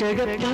జగత్తా